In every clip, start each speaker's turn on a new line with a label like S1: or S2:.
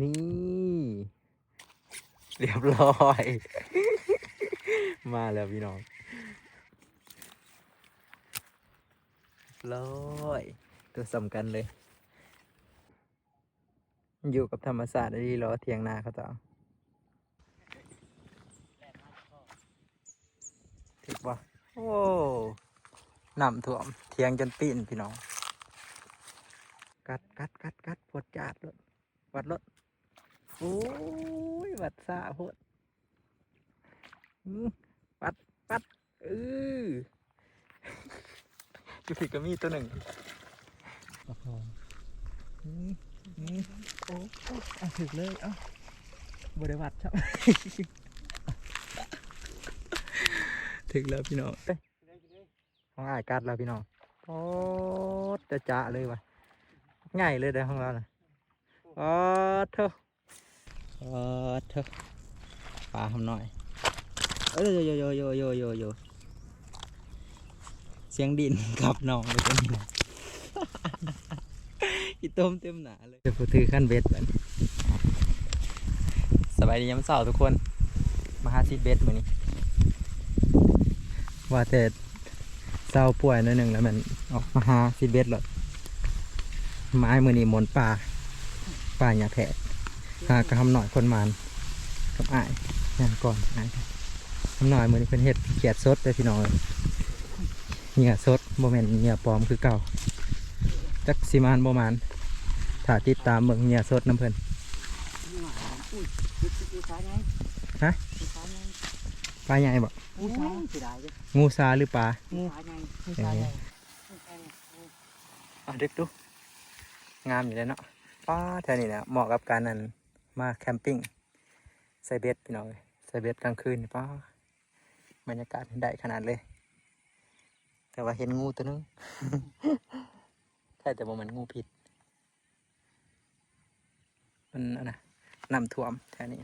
S1: นี่ เรียบร้อย มาแล้วพี่น้องร้อยตัวสำคัญเลย อยู่กับธรรมศาสตร์ได้ดีล้อเทียงนาเขาต่อถึกบ่โอ้น้ำท่วม เทียงจนปีนพี่น้อง กัดกัดกัดกัดปวดจาดรถวัดรถ โอ้ยวัดสาโพดอืมปัดปัดเอออยู่ผิดก็มีตัวหนึ่งโอ้โหอืมอืมโอ้โอ้เอาถึกเลยเอ้าบริวัดครับถึกแล้วพี่น้องเอ้ยของอายกัดแล้วพี่น้องโอ้จะจะเลยวะง่ายเลยเด้อของเราน่ะโอ้เถอะโอ้ เถอะปลาทำหน่อยเอ้ยโยโยโยโยโยโยเสียงดินกับน้องเลยตัวนี้อีต้มเต็มหนาเลยจะพูดถือขั้นเบ็ดเหมือนสบายดียามเสาร์ทุกคน มาหาซีดเบ็ดมือนี้ ว่าแต่เศร้าป่วยนิดหนึ่งแล้วมันออกมาหาซีดเบ็ดหรอไม้มือนี้หมนป่าป่าหยาแผะ หากระทำหน่อยคนมานกับอ้ายงานก่อนอ้ายทำหน่อยเหมือนเป็นเห็ดเขียดสดเลยพี่น้องเลยเหงื่อสดโมเมนเหงื่อปลอมคือเก่าจักสิมานโมมานถ้าติดตามเมืองเหงื่อสดน้ำเพิ่นฮะปลาใหญ่บ่
S2: งูสายเสียดายเลย
S1: งูซาหรือปลา
S2: งูสายไงงูสายไงงูสายไง
S1: อะดึกดูงามอยู่เลยเนาะป้าแถวนี้แหละเหมาะกับการนั้น มาแคมปิ้งใส่เบ็ดพี่น้องเลยใส่เบ็ดกลางคืนนี่ป้าบรรยากาศได้ขนาดเลย แต่ว่าเห็นงูตัวนึงใช่แต่ว่ามันงูผิด มันอันะน้ำท่วมแถวนี้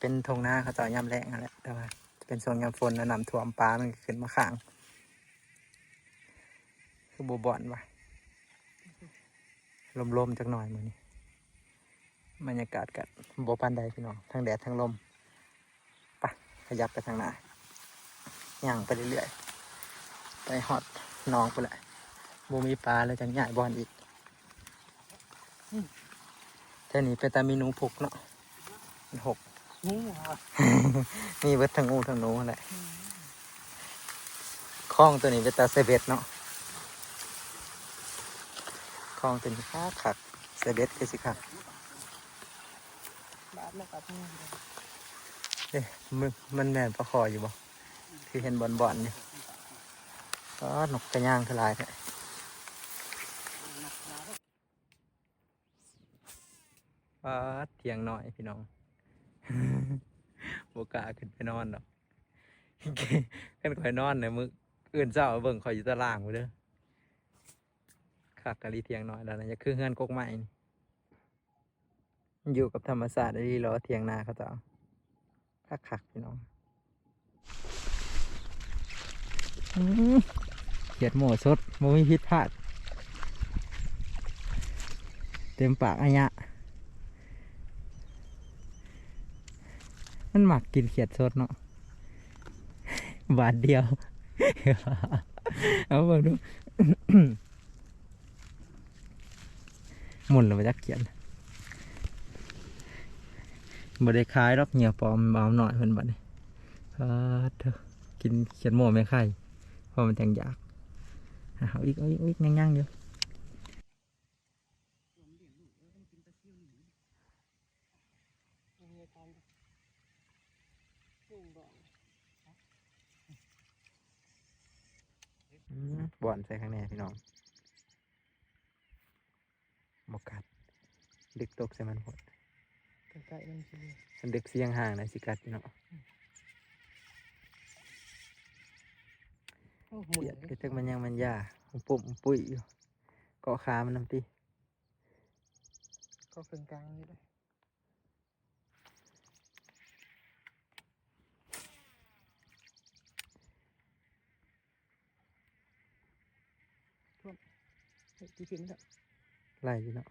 S1: เป็นทงนาเขาต่อยำแรงนั่นแหละแต่ว่าเป็นโซนยำฝนแล้วน้ำท่วมปลามันขึ้นมาข้างคือบัวบอนวะลมๆจักหน่อยมือนี้ บรรยากาศกัดบัวปานใดพี่น้องทั้งแดดทั้งลมไปขยับไปทางหน้าย่างไปเรื่อยๆไปหอดน้องไปแหละบูมีปลาแล้วจังใหญ่บอนอีกแท่นี้เป็นตามีหนูผุกเนาะหก
S2: งูอ่
S1: เบิดทั้งงูทั้งหนูนั่นแหละคล้องตัวนี้เป็นตาเซเบตเนาะคล้องตัวนี้คักขักเซเบตคือสิคักา
S2: ดแล้วกับงู
S1: เอ๊ะมันมันแม่นประคออยู่บ่ที่เห็นบอลบอลนี่ก็นกกระย่างทลายแท้ป้าเทียงหน่อยพี่น้องโบกาขึ้นไปนอนดอกขึ้นคอยนอนเนี่ยมืออื่นเจ้าเบิ่งคอยอยู่ตารางไปเด้อคักะลีเทียงหน่อยแล้วนะอย่าคือเฮือนกกไม้นี่ อยู่กับธรรมศาสตร์ได้ดีเหรอเทียงนาเขาจ้าคักคักพี่น้องเขียดหมูสดโมมีพิษพลาด เต็มปากอันยะมันหมักกินเขียดสดเนาะบาทเดียว เอาเบิ่งดูหมุนลงไปจักเขียน บ่ได้ขายดอกเหนียวปลอมเอาหน่อยเพิ่นบัดนี้พาเถอะกินเขียดหมูไม่ไข่เพราะมันจังยากเอาอีกเอาอีกอีกย่างๆอยู่บ่อนใส่ข้างในพี่น้องบกัดดึกตกใส่มันหมด
S2: ใกล้ๆมันสิ
S1: มันดึกเสียงห่างนะสิกัดพี่น้อง
S2: โอ้หมุน
S1: เบียดคือจักมันยังมันยาผมปุ่มผมปุ้ยอยู่เกาะขามันน้ำตี
S2: ก็เป็นกลางนี่เลยท่วมเฮ้ยที่ขึ้นแล้ว
S1: ไล่อยู่เนาะ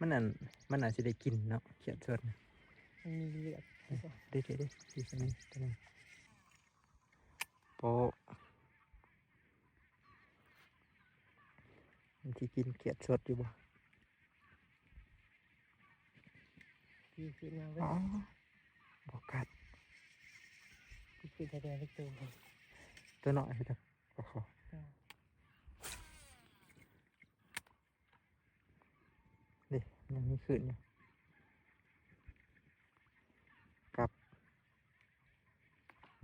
S1: มันอันมันอาจจะได้กินเนาะเขียดสดน่ะ
S2: มันมีเลือด
S1: เด็ดเด็ดเด็ดดีตัวนี้ตัวนี้โปะมันที่กินเขียดสดอยู่บ่
S2: พี่คิดยังไง
S1: อ๋อบอกกัด
S2: พี่คิดจะแดงเล็กตัว
S1: ตัวหน่อยเถอะโอ้โหนี่ ยังมีขึ้นอยู่กับ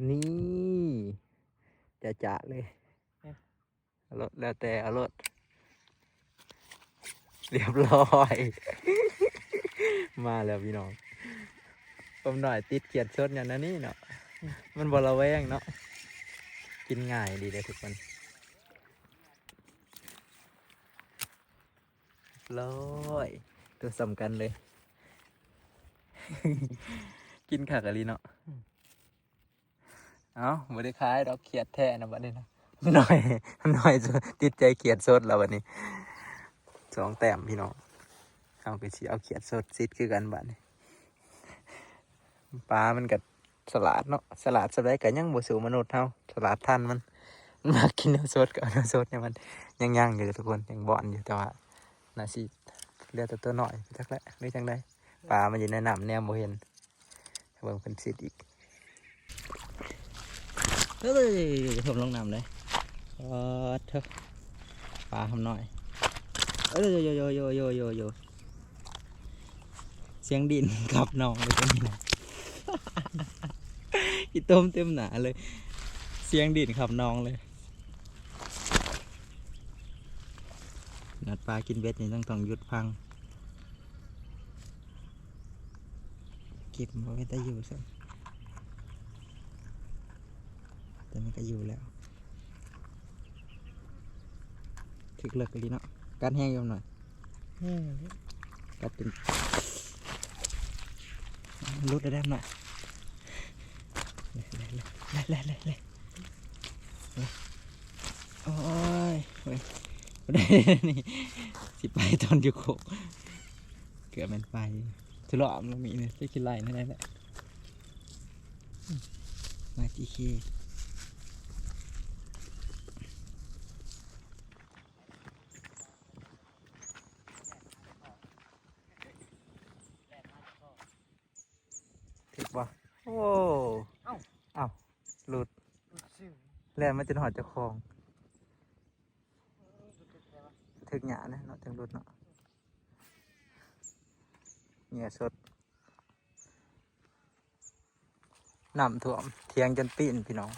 S1: นี่จะจะเลยเอารถแล้วแต่เอารถเรียบร้อย มาแล้วพี่น้องผมหน่อยติดเกียดสดอย่างนั้นนี่เนาะมันบละแวงเนาะกินง่ายดีเลยทุกคนร้อย ตัวสำคัญเลย กินขากะลีเนาะเอาไม่ได้ขายดอกเขียดแท้นะบัดนี้นะหน่อยหน่อยจะติดใจเขียดสดแล้วบัดนี้สองแต้มพี่น้องเอาไปสิเอาเขียดสดซิดคือกันบัดนี้ปลามันกับสลัดเนาะสลัดสไลด์กันยังบ่สู่มนุษย์เฮาสลัดท่านมันมันมากินเนื้อสดกับเนื้อสดเนี่ยมันยังย่างอยู่ทุกคนยังบ่อนอยู่แต่ว่าน่าสิ เหลือแต่ตัวน้อยไปจักแล้วหรือจังได้ปลามันอยู่ในน้ำแนวบ่เห็นเบิ่งเพิ่นซิดอีกเอ้ยผมลงน้ำเลยเออเถอะปลาทำหน่อยเอ้ยโยโยโยโยโยโยเสียงดินกับน้องเลยตรงนี้นะอีต้มเต็มหนาเลย เสียงดินขับน้องเลยัดปลากินเบ็ดนี่ต้องต้องหยุดพังเก็บมาไว้แต่อยู่ซะแต่มันก็อยู่แล้วถึกเลิกดีเนาะการแห้งอยมหน่อย
S2: นี่
S1: กัดเป็นรุดได้หน่อยเลยเลยเลยเลยเลยเลยโอ้ยเว้ย ได้นี่สิไปตอนอยู่โคกเกือบแมันไปทะเลาะมันมีเนี่ยจะกินไรนั่นแหละอืมมาจีเคถึกบ่โอ้เอ้าหลุด
S2: ซิว
S1: แล้วมันจะหอดเจ้าของ ถึกหยานะเนาะจังรุดเนาะเหงี่ยสดน้ำท่วมเทียงจนปีนพี่น้อง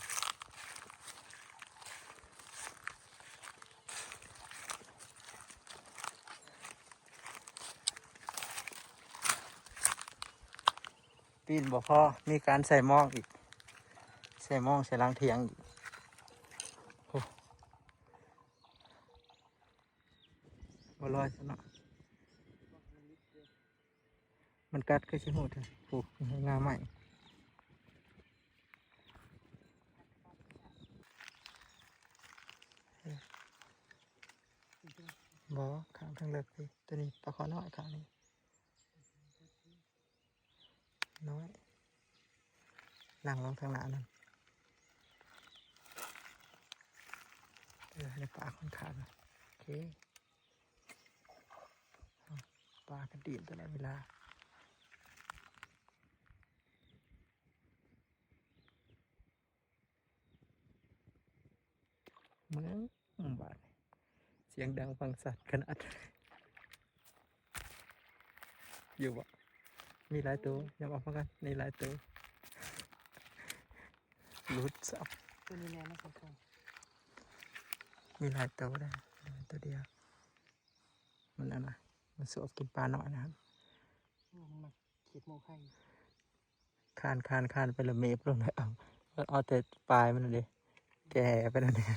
S1: ปีนบ่พอมีการใส่มองอีก ใส่มองใส่ล้างเทียงอีก บ่ล อยซะเนะมันกัดก็ชิโหดเลยปลูกงาใหม่บอขางทางเลิกพี่ตัวนี้ปลาขอน้อยขางนี้น้อยนั่งลงทางหน้านั่นเออในปลาค่อนข้างโอเค ปลากระดิ่งตลอดเวลาเมืองอืมบาดเสียงดังฟังสัตว์ขนาด อยู่บ่มีหลายตัวยังออกมากันในหลายตัวรุดสับ
S2: ตัวนี้แน่นะสำคัญ
S1: มีหลายตัวได้ตัวเดียวมันอะไร มันสวบกินปลาหน่อยนะครับ
S2: มันมาขีดโมไข่
S1: คานคานคานไปและเมฟลงเลยเอาเอาแต่ปลายมันเลยแก่ไปแล้วเนี่ย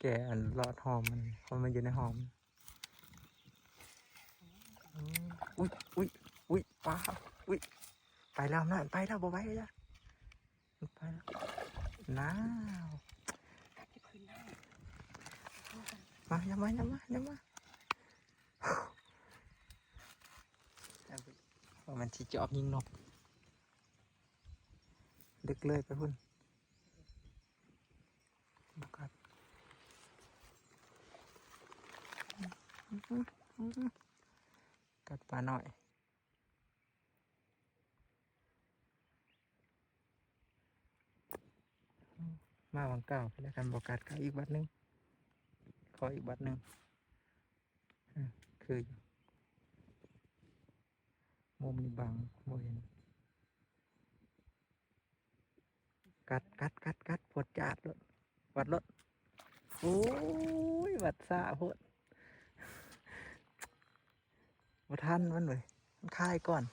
S1: แก่อันรอดหอมมันเพราะมันอยู่ในหอมอืมอุ้ยอุ้ยอุ้ยปลาอุ้ยไปแล้วนะไปแล้วบ่ไหวเลยจ้ะมันไปแล้วน้าวมาอย่ามาอย่ามาอย่ามา ว่ามันสิจอบยิงนกดึกเลยไปพุ่นบักกัดกัดปลาหน่อยมาวังเก่าไปแล้วกันบอกกัดเก่าอีกบัดหนึงขออีกบัดหนึง คืออยู่มุมนี่บังโมเห็น กัดกัดกัดกัดปวดจาดรถวัดรถโอ้ยวัดซาโพดวัทันมันเลยมันคายก่อน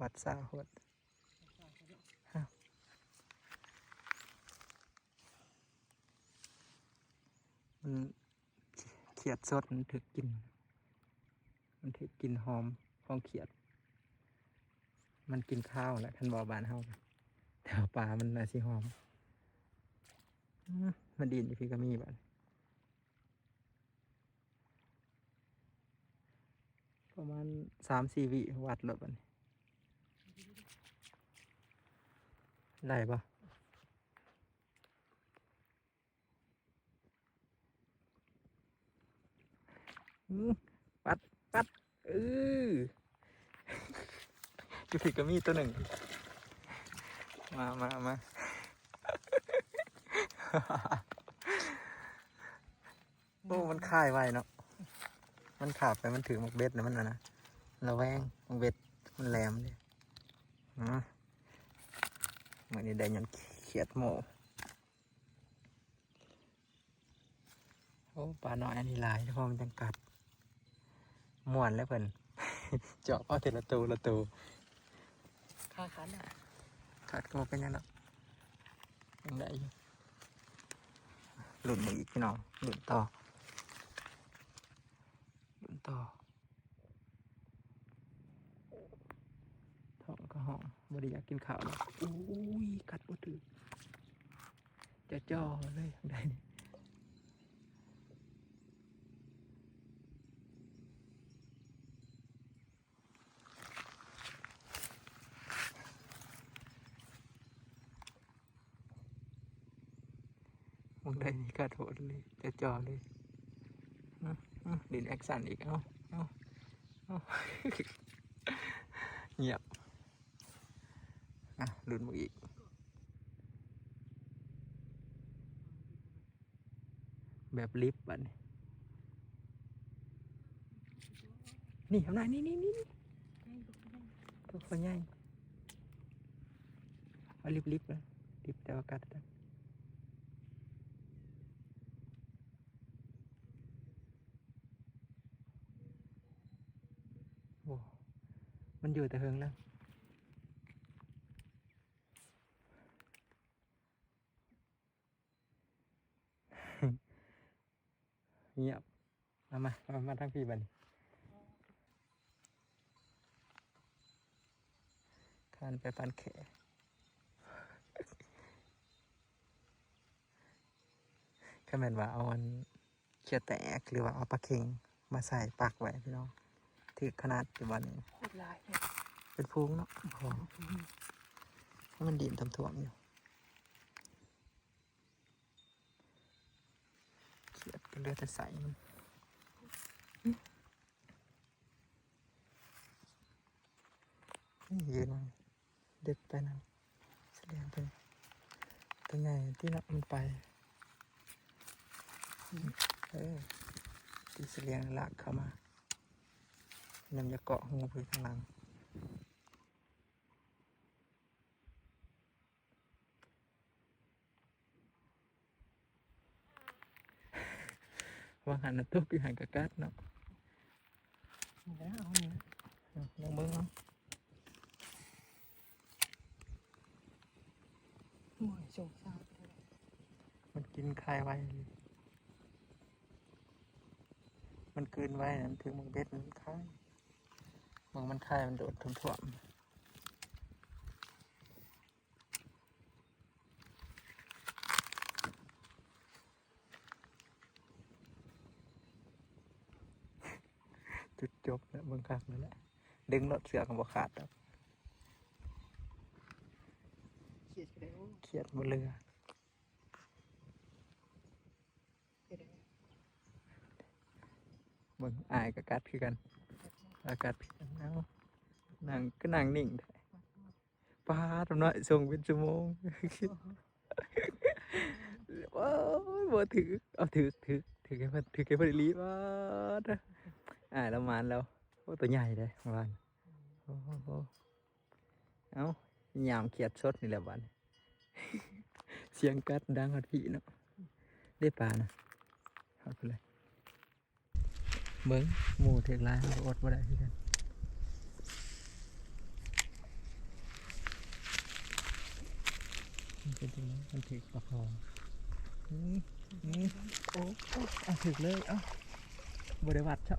S1: วัดซาโพด มันเขียดสดมันถึกกิน มันถือกลินหอมของเขียด มันกินข้าวแหละท่านบอบานเฮาแต่ว่าปลามันน่าสิหอมมันดินอยู่พี่ก็มีบ้านประมาณสามสี่วิวัดแล้วบัดนได้ปะ ปัดปัดเอออยู่พี่ก็มีตัวหนึ่ง มามามาโอ้มันค่ายไว้เนาะ มันขาบไปมันถือหมกเบ็ดนะมันนะนะระแวงหมกเบ็ดมันแหลมเนี่ยอ๋อเหมือนนี่ได้ยันเขียดโมโอ้ปลาน้อยอันนี้หลายเพราะมันจังกัด ม่วนแล้วเพิ่นเจาะเอาแต่ละตัวละตัว
S2: ขาขันอะ
S1: ขาดก็บ่เป็นยังหรอกยังได้อยู่หลุดมาอีกพี่น้องหลุดต่อหลุดต่อท้องก็ห้องบริอยากกินข้าวแล้วอุ้ยกัดบ่ถือจะจ่อเลยยังได้ มึงได้นี่กัดโหดเลยจะจ่อเลยอะดินแอคสันอีกเอาเอาเอาเงียบอะลุ้นมาอีกแบบลิฟต์บัดนี้นี่ทำไมนี่นี่นี่นี่ตัวคนใหญ่เอาลิฟต์ลิฟต์เลยลิฟต์แต่ว่ากัดได้ มันอยู่แต่เฮิงแล้วเงียบมามามา มาทั้งพี่บันคานไปปันแขก็แม่นว่าเอาอันเขียแตกหรือว่าเอาปลาเค็งมาใส่ปักไว้พี่น้องถือขนาดอยู่วันนี้
S2: โคตรลายเนี่ย
S1: เป็นพุงเนาะโอ้โหเพราะมันดินทำถ่วมอยู่เขียดก็เหลือแต่ใสมันนี่ยืนมันเด็กไปนั่นแสดงเป็นเป็นไงที่นักมันไปเออที่เสลียงลากเข้ามา มันจะเกาะหูไปข้างหลังว่าหันนะตุกอยู่หันกับกัดเนาะ
S2: แล้วเอาเนี่ย
S1: เอาลองเบิ้งเนาะ
S2: โอ้ยสงสารเธอ
S1: มันกินคายไว้มันกลืนไว้นะมันถึงมึงเบ็ดมันคาย มึงมันคายมันโดดทุ่มท่วมจุดจบแล้วมึงคากนั่นแหละดึงรถเสือกับบ่ขาดครับเต็ว
S2: เขียดบน
S1: เรือมึงอายกับกัดคือกัน อากาศคือกันเอานั่งก็นั่งนิ่งแท้ป้าทำน้อยส่งเป็นชั่วโมงว้าวบ่ถือเอาถือถือถือแค่พิ่นถือแค่พิ่นลีว้าอ่าล้วมานแล้วโอ้ตัวใหญ่เลยเมื่อวานโอ้โหเอ้ายามเขียดสดนี่แหละบัดเสียงกัดดังฮอดพี่เนาะได้ปลานะเอาไปเลย เบิ้งหมูเทกลายอดบ่ได้คือกันมันเป็นจังไงมันถือประคองอืมอืมโอ้โอ้เอาถึกเลยเอ้าบริวัดครับ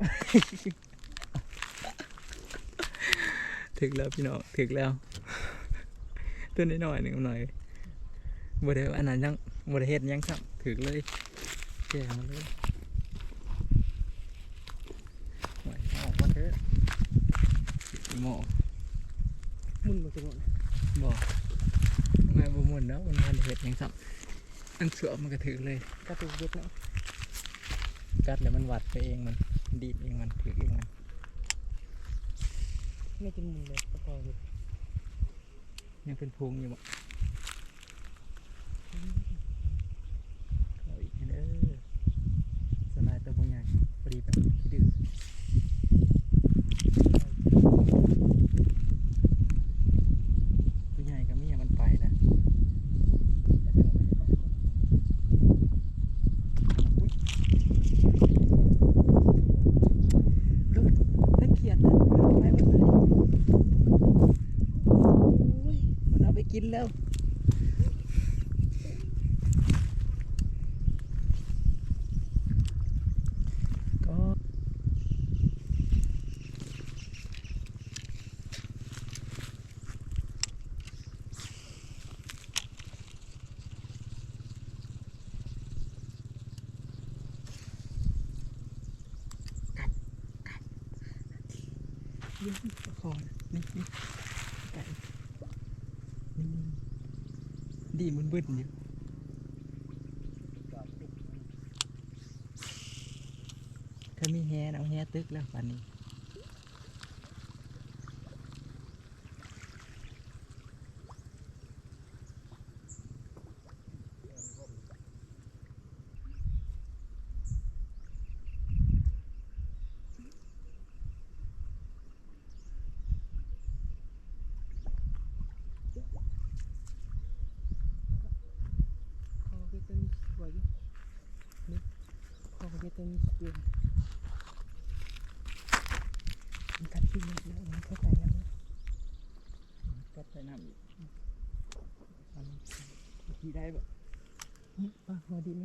S1: ถึกแล้วพี่น้องถึกแล้วตัวน้อยหนึ่งหน่อยบริอันนั้นยังบริเฮ็ดยังครับถึกเลยแก่มาเลยไหวออกมาเถอะหมอ
S2: มุนหมดจะหมด
S1: บอกไม่บ่หมุนแล้วมันมันเฮ็ดหยังครับอันเสือมันก็ถือเลย
S2: กระตุกเด็กเนาะ
S1: กัดแล้วมันวัดไปเองมันดีดเองมันถือเองมัน
S2: ไม่กินมุนเลยประกอบเลย
S1: ยังเป็นพุงอยู่บ่เอาอีกเด้อสลายตัวบ่ใหญ่พอดีแบบขี้ดื้อตัวใหญ่ก็มีอะมันไปนะลูกตะเกียดนะไปหมดเลยโอ้ยมัน เอาไปกินแล้ว ก็กลับกลับเดี๋ยวประคองนี่นี่ไก่นี่ ดีมันบึ้นอยู่ถ้ามีแฮนะเอาแฮตึกแล้ววันนี้
S2: คอเกตมีสวยอยู่นี่คอเกตมีสวยมันกัดกินเลยนะมันเข้าใจแล้วนะ
S1: ก็ใส่น้ำอีกอันขี่ได้บ่
S2: นี่ป่ะหัวดีไม่กระโชก
S1: ไปละ
S2: นี่
S1: โอ้ยไปแล้วครบนะเบิดแล้วบัดนี้
S2: เดี๋ยวนะ
S1: ปันกันได้ขามันคนละขา กินดีดี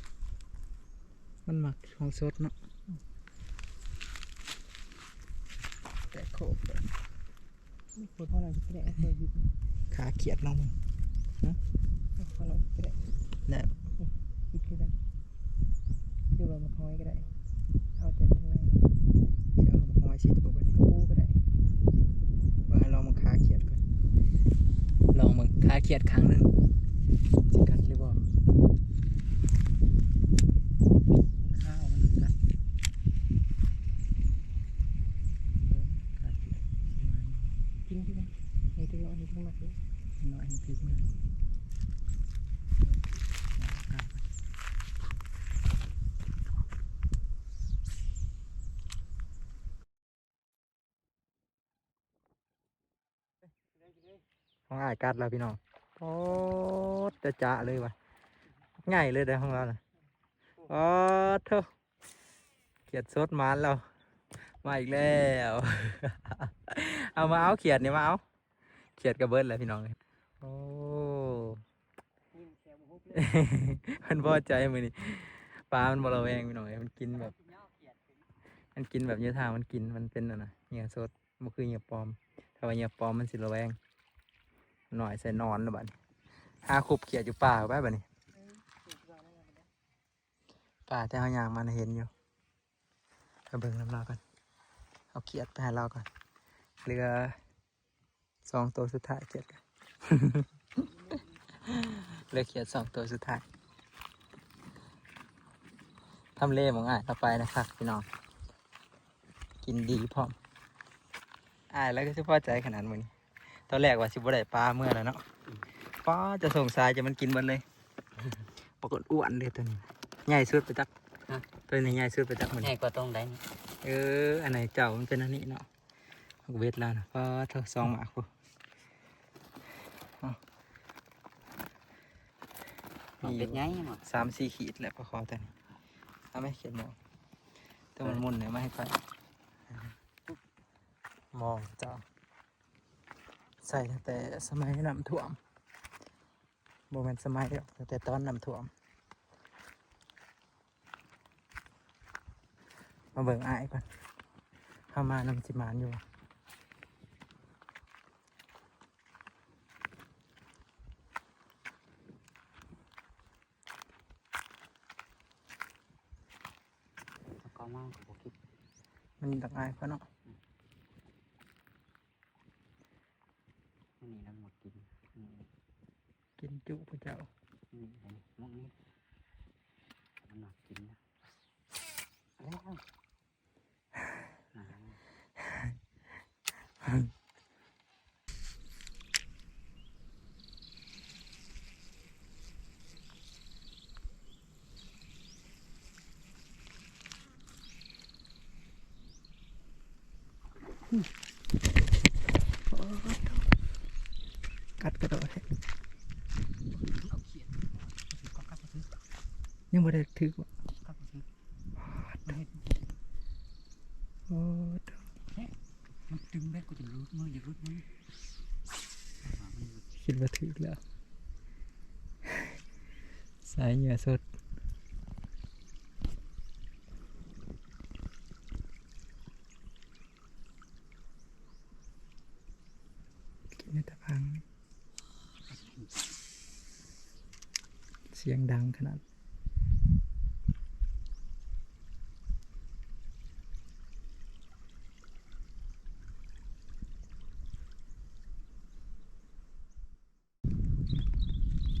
S1: มันหมักของสดเนาะแต่โคบเลย
S2: ปวดท้องหน่อยจะได้เคยอยู่
S1: ขาเขียดน้องมึง
S2: ปวดท้องหน่อยจะได้
S1: เนี่ย
S2: คิดคือกันดูว่ามันห้อยก็ได้ เอาแต่ข้างใน
S1: เดี๋ยวเอามาห้อยชิดกูไป
S2: กูก็ได้
S1: ว่าลองมึงขาเขียดก่อนลองมึงขาเขียดครั้งหนึ่งสิกัดหรือเปล่าข้าวมันกัดขาเขียด
S2: กินที่กันให้ตัวน้อยให้ทั้งหมดเลย
S1: น้อยให้พริกมันข องอายกัดแล้วพี่น้องโอ้จะจะเลยวะง่ายเลยเด้อของเราน่ะโอ้เท่าเขียดสดมานแล้วมาอีกแล้ว เอามาเอาเขียดนี่มาเอาเขียดกระเบิดเลยพี่น้องโอ้มันพอใจมือนี่ปลา มันบระแวงพี่น้องเอ้ยมันกินแบบ มันกินแบบเนื้อทางมันกิน มันเป็นอะนะเงื่อสดมันคือเงื่อปลอม ถ้าว่าเงื่อปลอมมันสิระแวง หน่อยใส่นอนแล้วบัดนี้หาคุบเขียดอยู่ป่าไปบัดนี้า
S2: แล้วกันนะ
S1: ป่าแต่เอาอย่างมันเห็นอยู่เอาเบิ่งน้ำเรากันเอาเขียดไปให้เราก่อนเหลือสองตัวสุดท้ายเขียดกันเหลือเขียดสองตัวสุดท้ายทำเล่หมองอ่ายต่อไปนะครับพี่น้องกินดีพร้อมอ่ายแล้วก็จะพอใจขนาดมือนี้ ตอนแรกว่าสิบ่ได้ปลาเมื่อแล้วเนาะป้าจะส่งสายจะมันกินหมันเลยปรากฏอ้วนเลยตัวนี้ใหญ่สุดไปจัก
S3: ฮะ
S1: ตัวนี้ใหญ่สุดไปจักมัน
S3: ใหญ่กว่าตรงใดนี่
S1: เอออันไหนเจ้ามันเป็นอันนี้เนาะเวทแล้วนะก็เท่าสองหมากกูเอา
S3: มันเป็นไงหมด
S1: สามสี่ขีดแหละประคอตัวนี้เอาไหม่เขียนมองตัวมันมุนเนี่ยไม่ให้ค่อยมองเจ้า ใส่ตั้งแต่สมัยน้ำท่วมโมเมนสมัยหรอกตั้งแต่ตอนน้ำท่วม มาเบิ่งอ้ายก่อนเข้ามานำจิมานอยู่
S3: แล้วก็มากกว่าคิด
S1: มันตักอ้ายเพราะเนาะ
S3: มันนี่แล้วหมดกินนี่
S1: กินจุพระเจ้า
S3: นี่เลยมุกนี้มันหนักกินนะแล้วน้ำ
S1: กัดกระโดดให้
S3: เอาเขียดก็กลับมาซื้อ
S1: ยังไม่ได้ถือว่ะ
S3: กลับมาซื้อมันเห็น
S1: โอ้
S3: มันตึงแม่ก็จะรูดมืออย่ารูดมือ
S1: คิดว่าถือแล้ว สายเหงื่อสดกินในตะพัง เสียงดังขนาด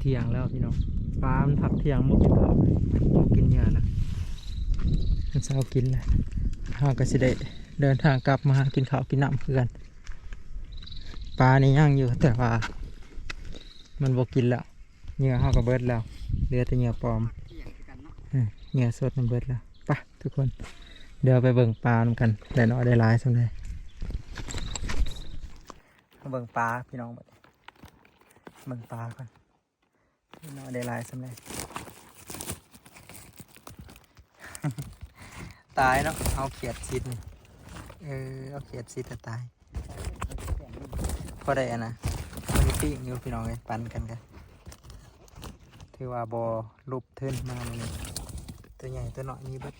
S1: เที่ยงแล้วพี่น้องปลามันผักเที่ยงมุกกินข้าวมุกกินเหยื่อแล้วมันเช้ากินแหละห้าก็สิได้เดินทางกลับมากินข้าวกินน้ำคือนปลานี่ย่างอยู่แต่ว่า มันบ่กินแล้วเหยื่อห้าก็เบิดแล้วเหลือแต่เหยื่อปลอม
S3: เห
S1: งื่อสดมันเบิดแล้วไปะทุกคนเดี๋ยวไปเบิ่งปลานำกันได้น้อยได้หลายสำเลยมาเบิ่งปลาพี่น้องเบิ่งปลาก่อน น้อยได้หลายสำเลยตายเนาะเอาเขียดซิดนี่เออเอาเขียดซิดแต่ตายพอได้อะนะมันมีปิ้งอยู่พี่น้องเลยปันกันกันถือว่าบอลุบเทินมามันนี้ตัวใหญ่ตัวน้อยนี่เบัด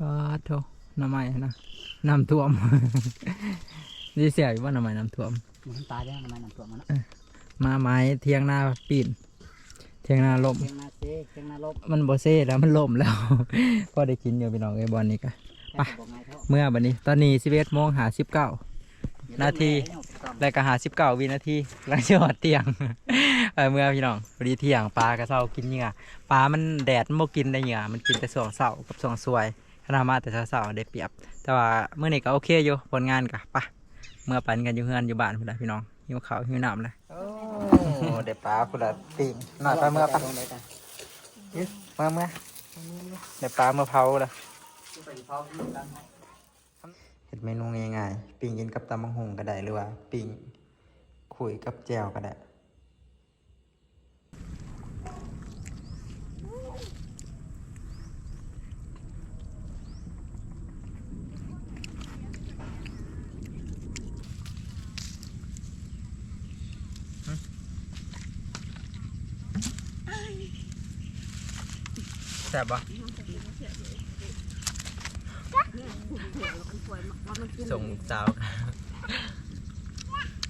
S1: ว้าโถน้ำใหม่นะน้ำท่วมนี่เสียอยู่ว่าน้ำใหม่น้ำท่วม
S3: มันตายได้ทำไมน้ำตัวมันเนาะ
S1: มาไม้เทียงหน้าปีนเทียงหน้าล่ม
S3: เชียงนาเซ่เชียงนาลบ
S1: มันโบเซ่แล้วมันล่มแล้วก็ได้กินอยู่พี่น้องไอ้บอลนี่กะไป
S3: แค่บอกไงเท่า
S1: เมื่อบันนี้ ตอนนี้สิบเอ็ดโมงหาสิบเก้า นาทีรายการหาสิบเก้าวินาทีหลังจากหอดเตียง เออเมื่อพี่น้องพอดีเที่ยงปลากระเซากินเหงื่อปลามันแดดมันบ่กินได้เหงื่อมันกินแต่สองเสาร์กับสองสวยขนาดมาแต่เสาร์ๆได้เปรียบ แต่ว่าเมื่อนี้ก็โอเคอยู่ผลงานกะปะเมื่อปันกันอยู่เฮือนอยู่บ้านพุ่นละพี่น้อง หิวข้าวหิวน้ำเลยโอ้เด็ดปลาคุณละปิ่งหน่อยปลาเมื่อปะยึดเมื่อเมื่อเด็ดปลาเมื่อเผาละเห็ดเมนูง่ายๆปิ้งกินกับตำบังหงก็ได้หรือว่าปิ้งคุยกับแจวก็ได้ แซ่บปะส่งลูกสาว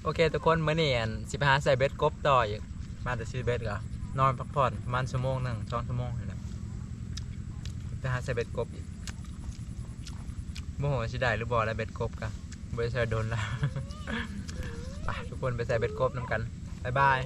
S1: โอเคทุกคนเมื้อเนี้อันสิไปหาใส่เบ็ดกบต่ออีกมาแต่ซื้อเบ็ดก็นอนพักผ่อนประมาณชั่วโมงหนึ่งสองชั่วโมงนี่แหละไปหาใส่เบ็ดกบอีกโมโหสิได้หรือบ่แล้วเบ็ดกบกะบ่ได้ใส่โดนแล้วไปทุกคนไปใส่เบ็ดกบน้ำกัน บ๊ายบาย